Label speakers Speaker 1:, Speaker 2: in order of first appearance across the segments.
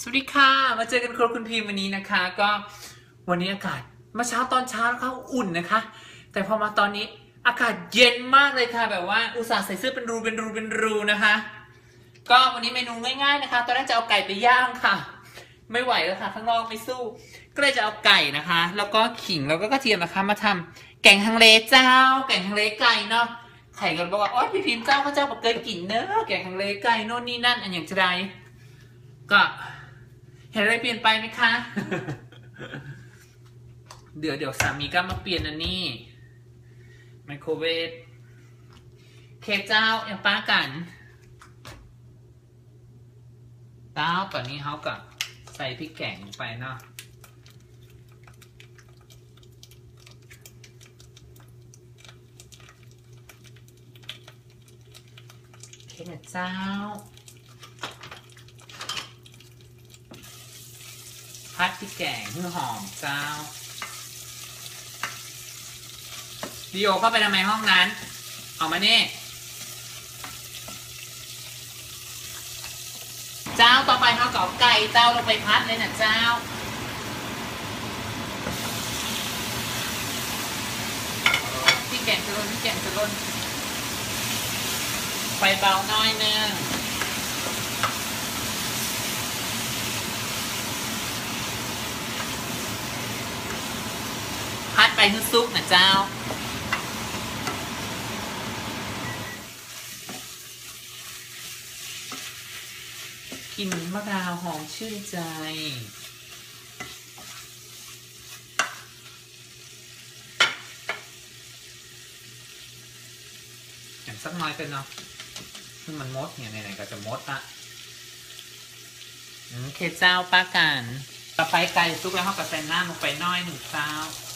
Speaker 1: สวัสดีค่ะ มาเจอกันครัวคุณพิมวันนี้นะคะ ก็วันนี้อากาศมื่อเช้าตอนเช้านะคะอุ่นนะคะ แต่พอมาตอนนี้อากาศเย็นมากเลยค่ะ แบบว่าอุตส่าห์ใส่เสื้อเป็นรูเป็นรูเป็นรูนะคะ ก็วันนี้เมนูง่ายๆนะคะ ตอนแรกจะเอาไก่ไปย่างค่ะ ไม่ไหวแล้วค่ะข้างนอกไม่สู้ ก็เลยจะเอาไก่นะคะ แล้วก็ขิงแล้วก็กระเทียมนะคะ มาทำแกงฮังเลเจ้า แกงฮังเลไก่เนาะไข่กันบอกว่าโอ๊ยพี่พิมเจ้าพระเจ้าบอกเกินกินเนอะแกงฮังเลไก่โน่นนี่นั่นอันอย่างจะใดก็ เห็นอะไรเปลี่ยนไปไหมคะ เดี๋ยวเดี๋ยวสามีก็มาเปลี่ยนอันนี้ไมโครเวฟเคกเจ้าอย่างป้ากันเจ้าตอนนี้เขากับใส่พริกแกงลงไปเนาะเค้กเจ้า พัดพริกแกงเพื่อหอมเจ้าดิโอเข้าไปทำไมห้องนั้น เอามานี่เจ้าต่อไปเขาก็เอาไก่เจ้าลงไปพัดเลยนะเจ้าพี่แกงจะลนพี่แกงจะลนไฟเบาน้อยนึง พัดไปคือซุปนะเจ้ากลิ่นมะนาวหอมชื่นใจ อย่างสักน้อยกันเนาะซึ่งมันมดเนี่ยไหนๆก็จะมดละอืมเคเจ้าป้ากันต่อไปไก่ซุกแล้วเขาก็ใส่น้ำลงไปน้อยหนึ่งเจ้า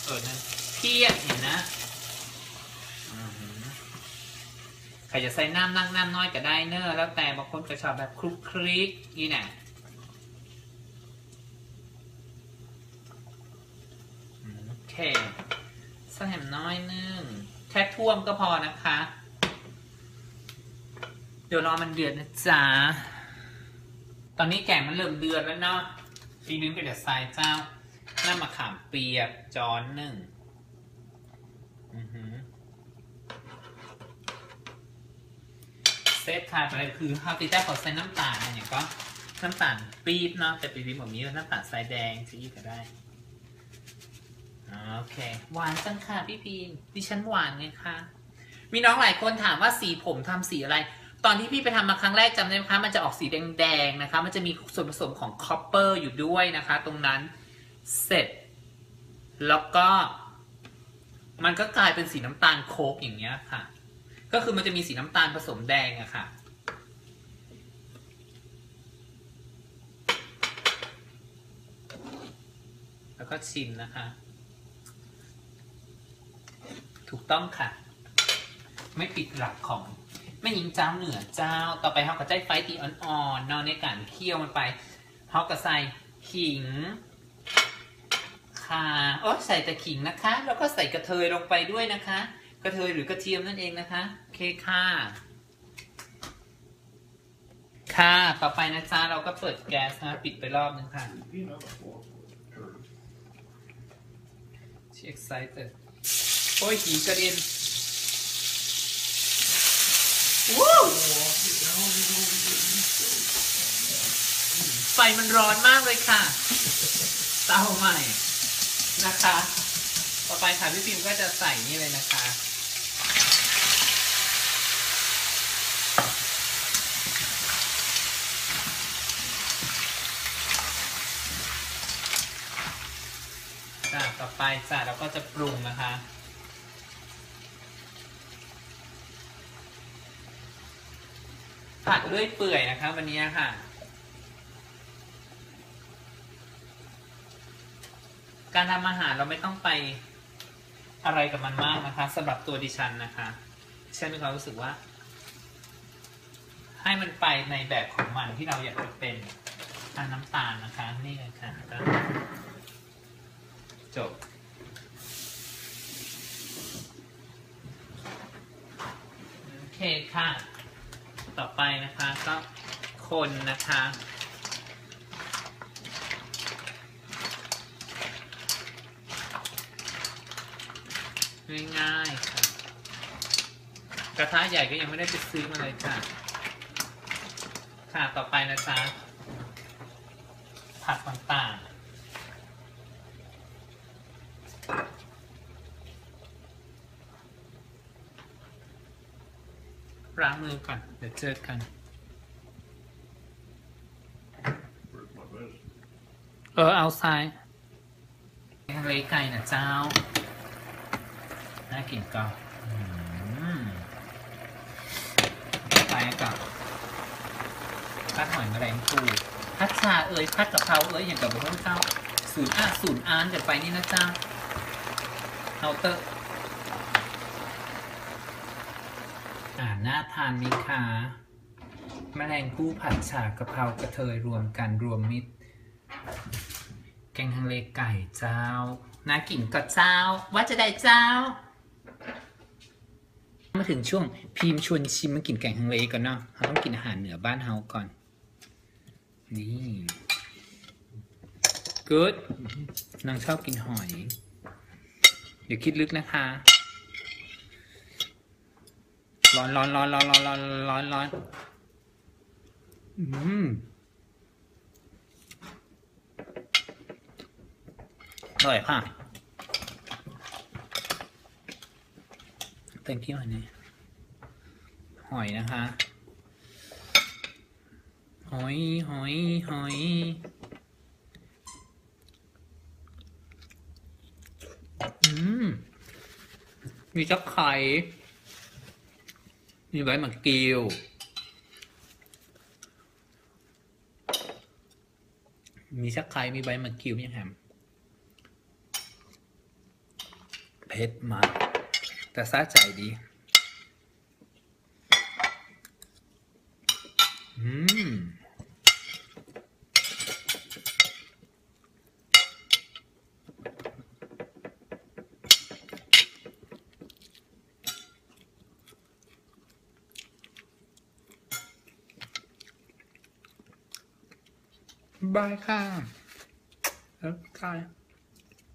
Speaker 1: เออนั่น เพี้ยนเห็นนะใครจะใส่น้ำนั่งน้ำน้อยก็ได้เนอแล้วแต่บางคนก็ชอบแบบคลุกคลิกนี่น่ะโอเคใส่แหมน้อยนึงแค่ท่วมก็พอนะคะ เดี๋ยวรอมันเดือดนะจ๊ะตอนนี้แกงมันเริ่มเดือดแล้วเนาะทีนึงก็จะใส่เจ้าน้ำมะขามเปียกจอนหนึ่ง เซตทายไปคือข้าวตีแต้ขอใส่น้ำตาลอะไรอย่างก็น้ำตาลปี๊บเนาะแต่ปี๊บแบบนี้น้ำตาลทรายแดงซีก็ได้โอเคหวานจังค่ะพี่พีนดิฉันหวานไงคะมีน้องหลายคนถามว่าสีผมทำสีอะไร ตอนที่พี่ไปทำมาครั้งแรกจำได้ไหมคะ มันจะออกสีแดงๆนะคะ มันจะมีส่วนผสมของคอปเปอร์อยู่ด้วยนะคะ ตรงนั้นเสร็จ แล้วก็ มันก็กลายเป็นสีน้ำตาลโคกอย่างเงี้ยค่ะ ก็คือมันจะมีสีน้ำตาลผสมแดงอะค่ะ แล้วก็ชิมนะคะ ถูกต้องค่ะ ไม่ปิดหลักของแม่หญิงเจ้าเหนือเจ้า ต่อไปเขาก็ใจไฟตีอ่อนๆนอนในการเคี่ยวมันไปเขาก็ใส่ขิงาโอ้ใส่แต่ขิงนะคะ แล้วก็ใส่กระเทยลงไปด้วยนะคะ กระเทยหรือกระเทียมนั่นเองนะคะโอเคค่ะ ค่ะ ต่อไปนะจ๊ะเราก็เปิดแก๊สนะปิดไปรอบนึงค่ะ
Speaker 2: Peanut before. Sure.
Speaker 1: She excited โอ้ยขิงกระเด็นวู้
Speaker 2: Walk it down and over to the east coast.
Speaker 1: ไฟมันร้อนมากเลยค่ะ เตาใหม่ นะคะ ต่อไปค่ะพี่พิมก็จะใส่นี่เลยนะคะ จ้ะต่อไปจ้ะเราก็จะปรุงนะคะผัดเลื่อยเปื่อยนะคะวันนี้ค่ะ การทำอาหารเราไม่ต้องไปอะไรกับมันมากนะคะสำหรับตัวดิฉันนะคะดิฉันมีความรู้สึกว่า ให้มันไปในแบบของมันที่เราอยากจะเป็นทานน้ำตาลนะคะ นี่เลยค่ะก็จบโอเคค่ะ ต่อไปนะคะก็คนนะคะ ง่ายๆค่ะ กระทะใหญ่ก็ยังไม่ได้ไปซื้อมาเลยค่ะ ค่ะต่อไปนะจ๊ะผักต่างๆล้างมือก่อน เดี๋ยวเจอกัน เออเอาซ้ายทางเลไก่นะเจ้า น่ากินก็อืมไปกับพัดหอยแมลงภู่พัดชาเอ้ยพัดกะเพราเอ้ยอย่างกับพวกเจ้าศูนย์อะศูนย์อานเดี๋ยวไปนี่นะจ้าเอาเตอร์อ่าน่าทานมิคะแมลงภู่ผัดฉากะเพรากระเทยรวมกันรวมมิตร แกงฮังเลไก่เจ้าน่ากินก็เจ้า ว่าจะได้เจ้า มาถึงช่วงพีมชวนชิมมากินแกงฮังเลก่อนเนาะเราต้องกินอาหารเหนือบ้านเฮาก่อน นี่ good นางชอบกินหอย เดี๋ยวคิดลึกนะคะ ร้อนร้อนร้อนร้อนร้อนร้อนร้อนร้อนอืมอร่อยค่ะ thank you อันนี้หอยนะคะ หอยหอยหอยอืมมีจักไข่ มีใบมักกีวมีชักไข่มีใบมักกิวยังแฮมเผ็ดมา แต่ซาใจดีอืมบายค่ะแล้วกาย